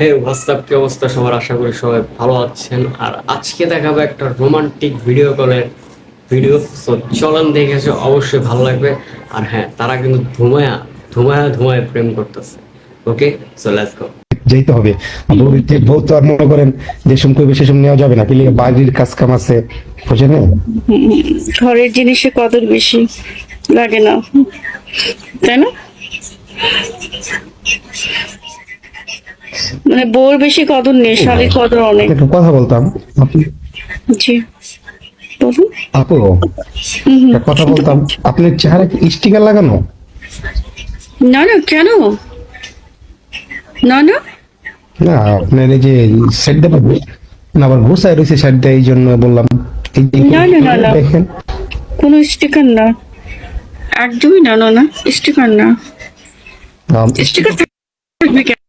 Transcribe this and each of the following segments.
হে WhatsApp কি অবস্থা সবার? আশা করি সবাই ভালো আছেন। আর আজকে দেখাবো একটা রোমান্টিক ভিডিও কলের ভিডিও সো চলন দেখেছে অবশ্যই ভালো লাগবে। আর হ্যাঁ তারা কিন্তু ধুমায়া ধুমায়া ধুমায় প্রেম করতেছে। ওকে সো লেটস গো যেতে হবে। বউতে বউ তো আর মনে করেন যে সম করবে সেসব নেওয়া যাবে না। পেলে বাড়ির কাজ কাম আছে। বুঝে না? ঘরের জিনিসে কদর বেশি লাগে না। তাই না? মানে বউর বেশি কদর নেই শালির কদর অনেক। একটু কথা বলতাম। জি। বলুন। আপু একটা কথা বলতাম। আপনার চেহারা কি স্টিকার লাগানো? না না কেন? না না। না আপনার এই যে না আবার ঘুষায় রয়েছে এই জন্য বললাম। না, না, না, না। দেখেন। কোনো স্টিকার না। একদমই না না না। স্টিকার না। স্টিকার থাকবে কেন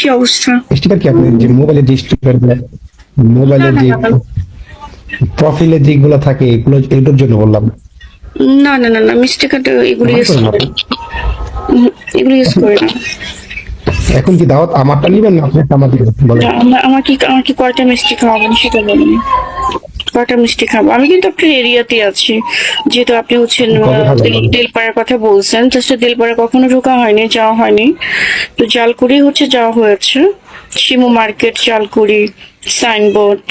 কি অবস্থা? স্টিকার কি আপনি যে মোবাইলে যে স্টিকার মোবাইলে যে। প্রোফাইলে যেগুলো থাকে এগুলো এগুলোর জন্য বললাম। না না না না মিস্টেকারটা এগুলো ইউজ করি এগুলো ইউজ করি না এখন কি দাওয়াত আমারটা নিবেন না আপনি আমার দিবেন বলেন আমার আমার কি আমার কি কয়টা মিষ্টি খাওয়াবেন সেটা বলুন। কয়টা মিষ্টি খাব। আমি কিন্তু আপনার এরিয়াতে আছি। যেহেতু আপনি হচ্ছেন? দিলপাড়ার কথা বলছেন জাস্ট দিলপাড়া কখনো ঢোকা হয়নি যাওয়া হয়নি। তো জালকুড়ি হচ্ছে যাওয়া হয়েছে। Shimu market Jalkuri signboard.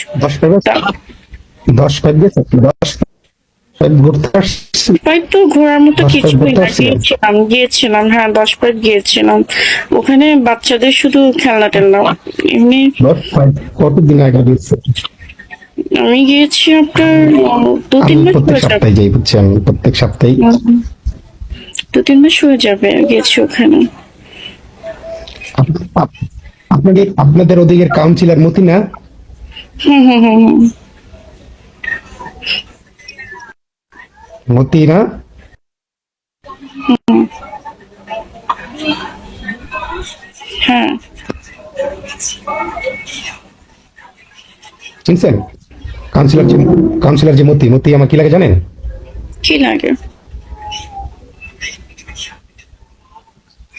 দশ পাইব গেছে? দশ পাইব ঘুরতে পাইপ তো ঘোরার মতো দশ কিছুই না গিয়েছিলাম গিয়েছিলাম হ্যাঁ দশ পাইপ গিয়েছিলাম। ওখানে বাচ্চাদের শুধু খেলনা টেলনা এমনি কতদিন আগে গেছে আমি গিয়েছি আপনার দু তিন মাস প্রত্যেক সপ্তাহে যাই বুঝছেন প্রত্যেক সপ্তাহে দু তিন মাস হয়ে যাবে গেছি ওখানে। আপ- আপ- আপনাকে আপনাদের ওদিকের কাউন্সিলর মতি না? হুম হুম হুম হুম। মতি না? হ্যাঁ। চিনছেন কাউন্সিলর যে কাউন্সিলর যে মতি মতি আমার কি লাগে জানেন? কি লাগে?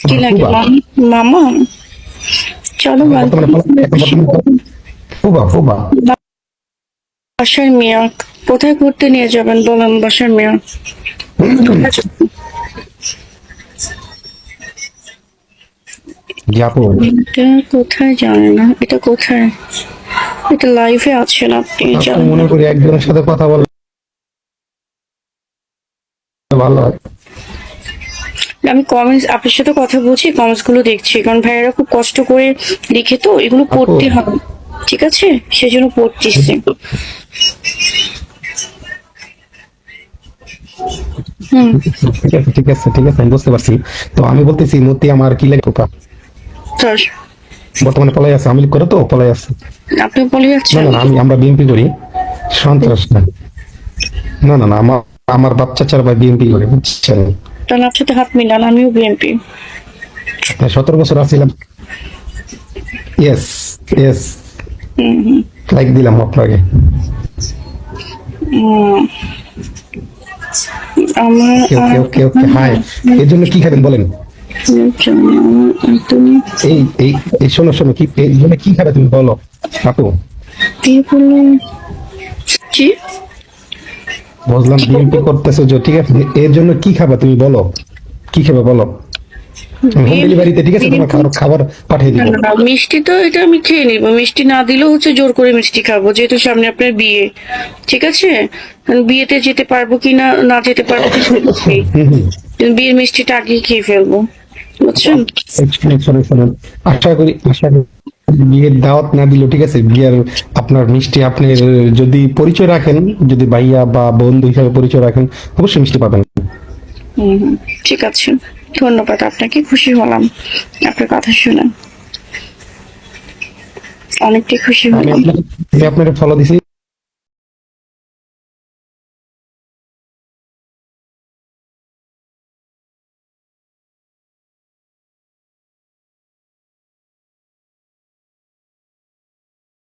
কি লাগে? মামা? চলো ফুবা ফুবা। বাসার মিয়া কোথায় ঘুরতে নিয়ে যাবেন বলেন বাসার মিয়া? জি কোথায় জানে না? এটা কোথায়? এটা লাইভে আছেন আপনি জানেন। মনে করি একজনের সাথে কথা বল ভালো হয়। আমি কমেন্টস আপনার সাথে কথা বলছি কমেন্টসগুলো দেখছি। কারণ ভাইয়েরা খুব কষ্ট করে লিখে তো এগুলো পড়তে হবে ঠিক আছে? সেজন্য পড়তেছি। হুম। ঠিক আছে ঠিক আছে ঠিক আছে আমি বুঝতে পারছি। তো আমি বলতেছি মতি আমার কি লাগে স্যার বর্তমানে পলাই আছে আমি করে তো পলাই আছে। আপনি বলে না যাচ্ছেন না না, আমি আমরা বিএনপি করি। সন্ত্রাস না। না না না আমার আমার বাচ্চা চার ভাই বিএনপি করে বুঝছেন? তাহলে আপনার সাথে হাত মিলান আমিও বিএনপি। হ্যাঁ, সতেরো বছর আছিলাম ইয়েস ইয়েস লাইক দিলাম আপনাকে। আমার ওকে ওকে ওকে ওকে হাই এর জন্য কি খাবেন বলেন? এই এই এই শোনো শোনো কি জন্য কি খাবে তুমি বলো? বুঝলাম করতেছো যে ঠিক আছে এর জন্য কি তুমি বলো কি খাবে বলো মিষ্টি তো এটা আমি খেয়ে নিব মিষ্টি না দিলেও হচ্ছে জোর করে মিষ্টি খাব যেহেতু সামনে আপনার বিয়ে ঠিক আছে বিয়েতে যেতে পারব কি না না যেতে পারব বিয়ের মিষ্টিটা আগে খেয়ে ফেলব বুঝছেন শোনেন। আশা করি আশা করি বিয়ের দাওয়াত না ঠিক আছে? বিয়ের আপনার মিষ্টি আপনি যদি পরিচয় রাখেন যদি ভাইয়া বা বন্ধু হিসাবে পরিচয় রাখেন অবশ্যই মিষ্টি পাবেন। ঠিক আছে। ধন্যবাদ আপনাকে খুশি হলাম। আপনার কথা শুনে। অনেকটাই খুশি হলাম। আপনাকে ফলো দিছি।